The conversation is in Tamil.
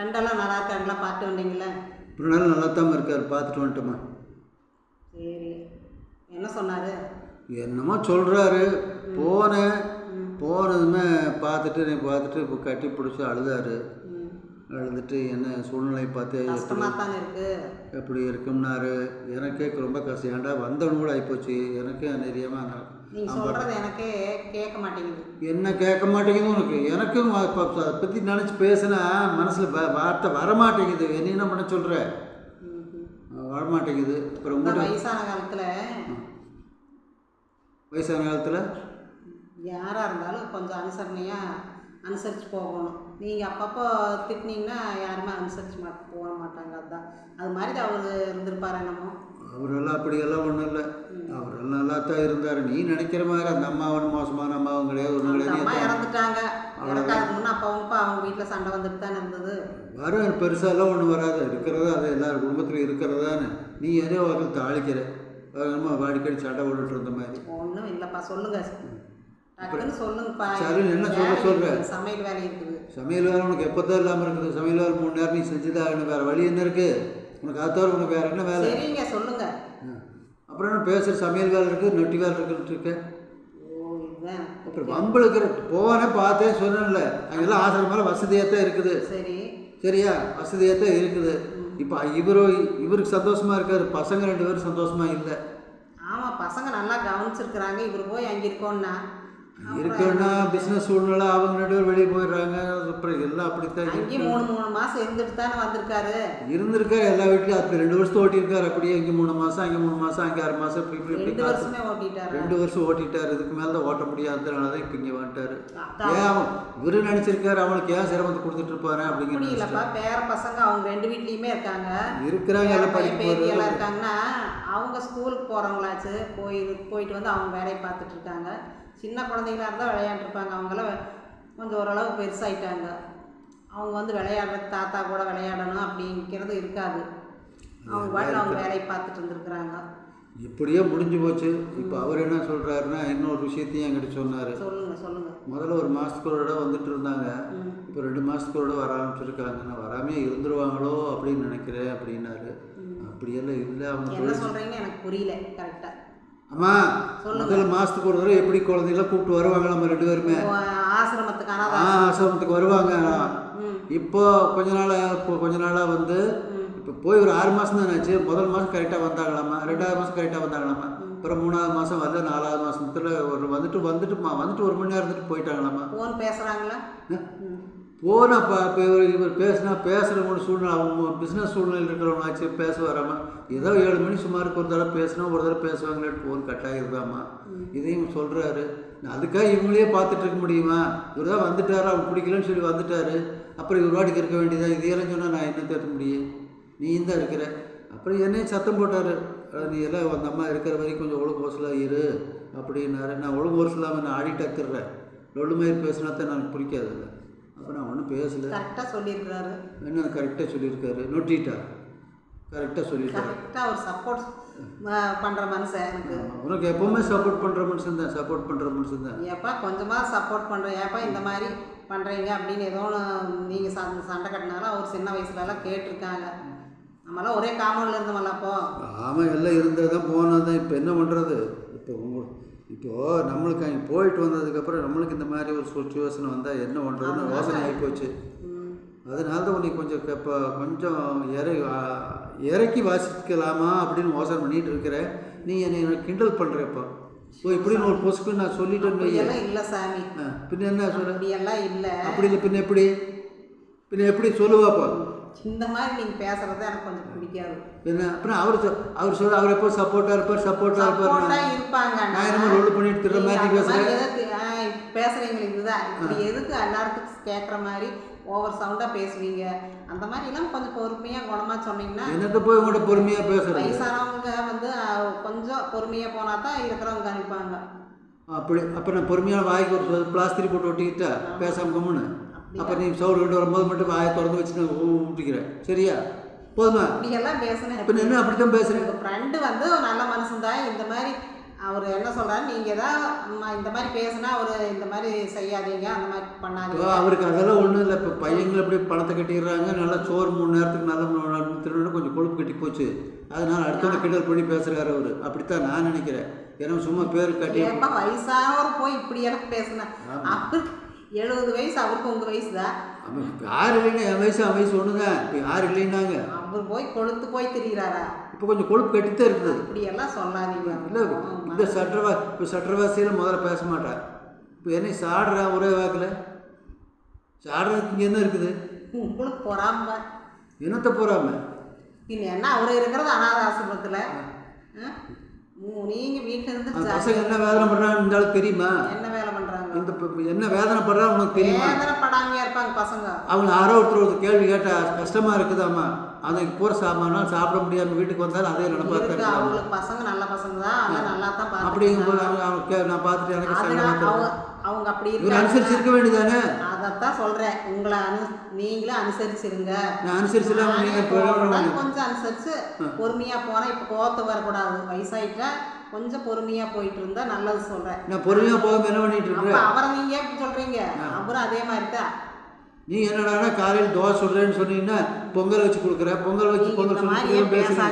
ஃப்ரெண்டெல்லாம் நல்லா இருக்காங்களா? பார்த்து வந்தீங்களா? பிறனாலும் நல்லா தான் இருக்கார். பார்த்துட்டு வந்துட்டோமா சரி. என்ன சொன்னார்? என்னமோ சொல்கிறாரு போனேன். போனதுமே பார்த்துட்டு நீ பார்த்துட்டு இப்போ கட்டி பிடிச்சி அழுதாரு. அழுதுட்டு என்ன சூழ்நிலை பார்த்து எப்படி இருக்குது எப்படி இருக்கும்னாரு. எனக்கே ரொம்ப கஷ்டம். ஏன்டா வந்தவனு கூட ஆகிப்போச்சு எனக்கே நிறையமாக எனக்கே கேட்க மாட்டேங்குது. என்ன கேட்க மாட்டேங்குது உனக்கு? எனக்கும் அதை பற்றி நினச்சி பேசினா மனசில் வார்த்தை வரமாட்டேங்குது. என்ன என்ன பண்ண சொல்கிற வரமாட்டேங்குது. அப்புறம் வயசான காலத்தில் வயசான காலத்தில்? யாராக இருந்தாலும் கொஞ்சம் அனுசரணையாக அனுசரித்து போகணும். நீங்கள் அப்பப்போ திட்டினீங்கன்னா யாருமே அனுசரித்து மா போக மாட்டாங்க அதுதான் அது மாதிரி அவர் இருந்திருப்பார் என்னமோ? அவரெல்லாம் அப்படியெல்லாம் ஒன்றும் இல்லை. அவரெல்லாம் நல்லா தான் இருந்தார். நீ நினைக்கிற மாதிரி அந்த அம்மா ஒன்றும் மோசமான அம்மாவும் கிடையாது ஒன்றும் அந்த அம்மா கிடையாது இறந்துட்டாங்க. இறக்காதுக்கு முன்னே அப்பாவும் அப்பா அவங்க வீட்டில் சண்டை வந்துட்டு தானே இருந்தது? வரும் பெருசாலாம் ஒன்றும் வராது. இருக்கிறதா அது எல்லார் குடும்பத்தில் இருக்கிறதான்னு. நீ ஏதோ ஒரு தாளிக்கிற. நம்ம வாடிக்கடி சண்டை போட்டுட்டு இருந்த மாதிரி. ஒன்றும் இல்லைப்பா சொல்லுங்க. டக்குன்னு சொல்லுங்கப்பா சரி, என்ன சொல்ற? இருக்குது, சமையல் வேலை இருக்குது? சமையல் வேலை உனக்கு எப்போ தான் இல்லாமல் இருக்குது? சமையல் வேலை மூணு நேரம் நீ செஞ்சுதான் ஆகணும் வேறு வழி என்ன இருக்குது உனக்கு அது தவிர உனக்கு வேறு என்ன வேலை? சரிங்க சொல்லுங்க. அப்புறம் என்ன பேசுகிற சமையல் வேலை இருக்குது நொட்டி வேலை இருக்குன்னு இருக்கு. அப்புறம் வம்பளுக்கிற போனேன் பார்த்தேன் சொன்னேன்ல. அங்கெல்லாம் ஆசிரமெல்லாம் வசதியாக தான் இருக்குது. சரி. சரியா? வசதியாக தான் இருக்குது. இப்போ இவரோ இவருக்கு சந்தோஷமா இருக்காரு. பசங்க ரெண்டு பேரும் சந்தோஷமா இல்லை. ஆமாம் பசங்க நல்லா கவனிச்சிருக்கிறாங்க. இவர் போய் அங்கே இருக்கோன்னா இருக்குன்னா பிஸ்னஸ் சூழ்நிலை அவங்க பேரும் வெளியே போயிடுறாங்க. அப்புறம் எல்லாம் அப்படித்தான். அங்கேயும் மூணு மூணு மாதம் இருந்துட்டு தானே வந்திருக்காரு. இருந்திருக்காரு எல்லா வீட்லையும். அப்படி ரெண்டு வருஷம் ஓட்டியிருக்காரு. அப்படியே இங்கே மூணு மாதம் அங்கே மூணு மாதம் அங்கே ஆறு மாதம் இப்படி இப்படி இப்படி ரெண்டு காசு வருஷமே ஓட்டிட்டாரு? ரெண்டு வருஷம் ஓட்டிட்டாரு. இதுக்கு மேலே தான் ஓட்ட முடியாததுனால தான் இப்போ இங்கே வந்துட்டாரு. ஏன் இவரு நினச்சிருக்காரு அவனுக்கு ஏன் சிரமத்தை கொடுத்துட்டு இருப்பாரு அப்படி அப்படிங்கிற இல்லைப்பா பேர பசங்க அவங்க ரெண்டு வீட்லேயுமே இருக்காங்க. இருக்கிறாங்க எல்லாம் பேத்தி எல்லாம் இருக்காங்கன்னா அவங்க ஸ்கூலுக்கு போகிறவங்களாச்சு போய் போயிட்டு வந்து அவங்க வேலையை பார்த்துட்டு இருக்காங்க. சின்ன குழந்தைங்களா இருந்தால் விளையாண்டுருப்பாங்க. அவங்களாம் கொஞ்சம் ஓரளவு பெருசாயிட்டாங்க. அவங்க வந்து விளையாடுறது தாத்தா கூட விளையாடணும் அப்படிங்கிறது இருக்காது. அவங்க பாட்டில் அவங்க வேலையை பார்த்துட்டு இருந்திருக்கிறாங்க. இப்படியே முடிஞ்சு போச்சு. இப்போ அவர் என்ன சொல்கிறாருன்னா இன்னொரு விஷயத்தையும் என்கிட்ட சொன்னார். சொல்லுங்க சொல்லுங்க. முதல்ல ஒரு மாதத்துக்கூட வந்துட்டு இருந்தாங்க. இப்போ ரெண்டு மாதத்துக்கூட வர ஆரம்பிச்சிருக்காங்க. நான் வராமே இருந்துருவாங்களோ அப்படின்னு நினைக்கிறேன் அப்படின்னாரு. அப்படியெல்லாம் இல்லை அவங்க என்ன சொல்கிறீங்கன்னு எனக்கு புரியல கரெக்டாக அம்மா முதல்ல மாதத்துக்கு ஒரு தடவை எப்படி குழந்தைங்களாம் கூப்பிட்டு வருவாங்க நம்ம ரெண்டு பேருமே? ஆசிரமத்துக்கு ஆசிரமத்துக்கு வருவாங்க. இப்போ கொஞ்ச நாளாக இப்போ கொஞ்ச நாளாக வந்து இப்போ போய் ஒரு ஆறு மாதம் தான் ஆச்சு. முதல் மாதம் கரெக்டாக வந்தாங்களாமா ரெண்டாவது மாதம் கரெக்டாக வந்தாங்களாமா அப்புறம் மூணாவது மாதம் வரல நாலாவது மாதத்துல ஒரு வந்துட்டு வந்துட்டு மா- வந்துட்டு ஒரு மணி நேரம் இருந்துட்டு போயிட்டாங்களாமா ஃபோன் பேசுகிறாங்களா போனா இப்போ இப்போ இவர் இவர் பேசினா பேசுகிறவங்க சூழ்நிலை அவங்க பிஸ்னஸ் சூழ்நிலை இருக்கிறவங்க ஆச்சு பேச வராம ஏதோ ஏழு மணி சுமாருக்கு ஒரு தடவை பேசினா ஒரு தடவை பேசுவாங்களே ஃபோன் கட் ஆகிருதாம்மா இதையும் சொல்கிறாரு அதுக்காக இவங்களே பார்த்துட்டு இருக்க முடியுமா? இவர் தான் வந்துட்டாரு? அவங்க பிடிக்கலன்னு சொல்லி வந்துட்டாரு. அப்புறம் இவர் வாட்டிக்கு இருக்க வேண்டியதா? இதையெல்லாம் சொன்னால் நான் என்ன தேட முடியும்? நீ தான் இருக்கிற. அப்புறம் என்னையும் சத்தம் போட்டார். நீ எல்லாம் அந்த அம்மா இருக்கிற வரைக்கும் கொஞ்சம் ஒழுங்கு ஓசலாக இரு அப்படின்னாரு. நான் ஒழுங்கு ஓசலாமல் நான் ஆடிட்டு அத்துறேன் லொல்லு மாதிரி பேசினா தான் எனக்கு பிடிக்காதுல்ல அப்போ நான் ஒன்றும் பேசல. கரெக்டாக சொல்லியிருக்கிறாரு என்ன கரெக்டாக சொல்லியிருக்காரு நொட்டிட்டா? கரெக்டாக சொல்லிட்டாரு கரெக்டாக ஒரு சப்போர்ட் பண்ணுற மனுஷன் எனக்கு. உனக்கு எப்போவுமே சப்போர்ட் பண்ணுற மனுஷன் தான் சப்போர்ட் பண்ணுற மனுஷன் தான். ஏப்பா கொஞ்சமாக சப்போர்ட் பண்ணுறேன் ஏப்பா இந்த மாதிரி பண்ணுறீங்க அப்படின்னு ஏதோ ஒன்று நீங்கள் சண்டை சண்டை கட்டினாலும் அவர் சின்ன வயசுலலாம் கேட்டிருக்காங்க. நம்மளாம் ஒரே காமௌண்டில் இருந்தோம்ல அப்போ ஆமாம் எல்லாம் இருந்தால் தான் போனால் தான் இப்போ என்ன பண்ணுறது இப்போ உங்க இப்போது நம்மளுக்கு அங்கே போயிட்டு வந்ததுக்கப்புறம் நம்மளுக்கு இந்த மாதிரி ஒரு சுச்சுவேஷன் வந்தால் என்ன பண்ணுறதுன்னு யோசனை ஆகிப்போச்சு ம், அதனால தான் உன்னை கொஞ்சம் இப்போ கொஞ்சம் இறை இறக்கி வாசிக்கலாமா அப்படின்னு யோசனை பண்ணிட்டு இருக்கிறேன் நீ என்னை கிண்டல் பண்ணுற இப்போ. ஓ இப்படின்னு ஒரு பொசுக்கு நான் சொல்லிட்டேன்னு இல்லை சாமி. பின்ன என்ன சொல்ற? அப்படியெல்லாம் இல்லை. அப்படி இல்லை பின்ன எப்படி? பின்ன எப்படி சொல்லுவாப்பா இந்த மாதிரி நீங்கள் பேசுகிறது எனக்கு கொஞ்சம் பிடிக்காது. என்ன? அப்புறம் அவர் அவர் சொல்ல அவர் எப்போ சப்போர்ட்டாக இருப்பார் சப்போர்ட்டாக இருப்பார் இருப்பாங்க நான் ரோல் பண்ணிட்டு திற மாதிரி பேசுகிறேன் பேசுகிறீங்க இதுதான். இப்படி எதுக்கு எல்லாத்துக்கும் கேட்குற மாதிரி ஓவர் சவுண்டாக பேசுவீங்க? அந்த மாதிரி எல்லாம் கொஞ்சம் பொறுமையாக குணமாக சொன்னீங்கன்னா என்னத்த போய் உங்கள்கிட்ட பொறுமையாக பேசுறது? வயசானவங்க வந்து கொஞ்சம் பொறுமையாக போனால் தான் இருக்கிறவங்க கணிப்பாங்க. அப்படி அப்போ நான் பொறுமையான வாய்க்கு ஒரு பிளாஸ்டிக் போட்டு ஒட்டிக்கிட்டா பேசாம கம்முன்னு? அப்போ நீ சவுடு கொண்டு வரும்போது மட்டும் வாயை திறந்து வச்சு ஊட்டிக்கிறேன் சரியா? போதுமா? இப்படியெல்லாம் பேசுனேன் பின்ன என்ன அப்படி தான் பேசுகிறேன் உங்கள் ஃப்ரெண்டு வந்து நல்ல மனுஷன் தான். இந்த மாதிரி அவர் என்ன சொல்றாரு? நீங்கள் ம- இந்த மாதிரி பேசுனா அவர் இந்த மாதிரி செய்யாதீங்க. அந்த மாதிரி இப்போ பண்ணாதீங்க அவருக்கு அதெல்லாம் ஒன்றும் இல்லை. இப்போ பையங்களை அப்படியே பணத்தை கட்டிடுறாங்க. நல்லா சோறு மூணு நேரத்துக்கு நல்ல திருடணும் கொஞ்சம் கொழுப்பு கட்டி போச்சு. அதனால் அடுத்தவங்க கிண்டல் பண்ணி பேசுகிறாரு அவர். அப்படித்தான் நான் நினைக்கிறேன். ஏன்னா சும்மா பேர் கட்டி வயசானவர் போய் இப்படி எல்லாம் பேசுனா. ஆமா. அவருக்கு எழுபது வயசு அவருக்கு உங்கள் வயசு தான் இப்ப யார் இல்லைன்னா என் வயசு அவன் வயசு ஒன்று தான் இப்போ யார் இல்லைன்னாங்க. அவர் போய் கொழுத்து போய் திரிகிறாரா இப்போ கொஞ்சம் கொழுப்பு கட்டித்தான் இருக்குது. இப்படி எல்லாம் சொல்லாதீங்க. இல்லை இந்த சட்டரவா இப்போ சட்டரவாசியில் முதல்ல பேச மாட்டா. இப்போ என்ன சாடுறா ஒரே வாக்கில்? சாடுறதுக்கு இங்கே என்ன இருக்குது? உங்களுக்கு பொறாம. என்னத்தை போகிறாம பின்ன என்ன அவர் இருக்கிறது அனாத ஆசிரமத்தில். நீங்கள் வீட்டில் இருந்து பசங்க என்ன வேதனை பண்ணுறான்னு இருந்தாலும் தெரியுமா? என்ன வேலை பண்ணுறாங்க இந்த என்ன வேதனை படுறா உனக்கு தெரியுமா? வேதனைப்படாமையா இருப்பாங்க பசங்க. அவங்க யாரோ ஒருத்தர் ஒரு கேள்வி கேட்டா கஷ்டமா இருக்குதாம்மா? அதுக்கு போகிற சாமானா சாப்பிட முடியாம வீட்டுக்கு வந்தாலும் அதே நினைப்பா தான் இருக்கு இருக்காங்க. அவங்களுக்கு பசங்க நல்ல பசங்க தான். நல்லா தான் அப்படிங்கும்போது அவங்க அவங்க நான் பார்த்துட்டு எனக்கு அவங்க அப்படி இவர் அனுசரிச்சு இருக்க வேண்டியதானே? அதைத்தான் சொல்றேன். உங்களை அனு நீங்களும் அனுசரிச்சிருங்க. நான் போகணும். கொஞ்சம் அனுசரிச்சு பொறுமையா போனா இப்ப கோவத்து வரக்கூடாது. வயசாயிட்டா கொஞ்சம் பொறுமையா போயிட்டு இருந்தா நல்லது சொல்றேன். நான் பொறுமையா போகாம என்ன பண்ணிட்டு அப்ப இருக்கிறேன் அவரை நீங்க சொல்றீங்க? அவரும் அதே மாதிரி தான். நீ என்னடான்னா காலையில் தோசை சுடுறேன்னு சொன்னீங்கன்னா பொங்கல் வச்சு கொடுக்குற பொங்கல் வச்சு பொங்கல் சொல்லி பேசுறீங்க?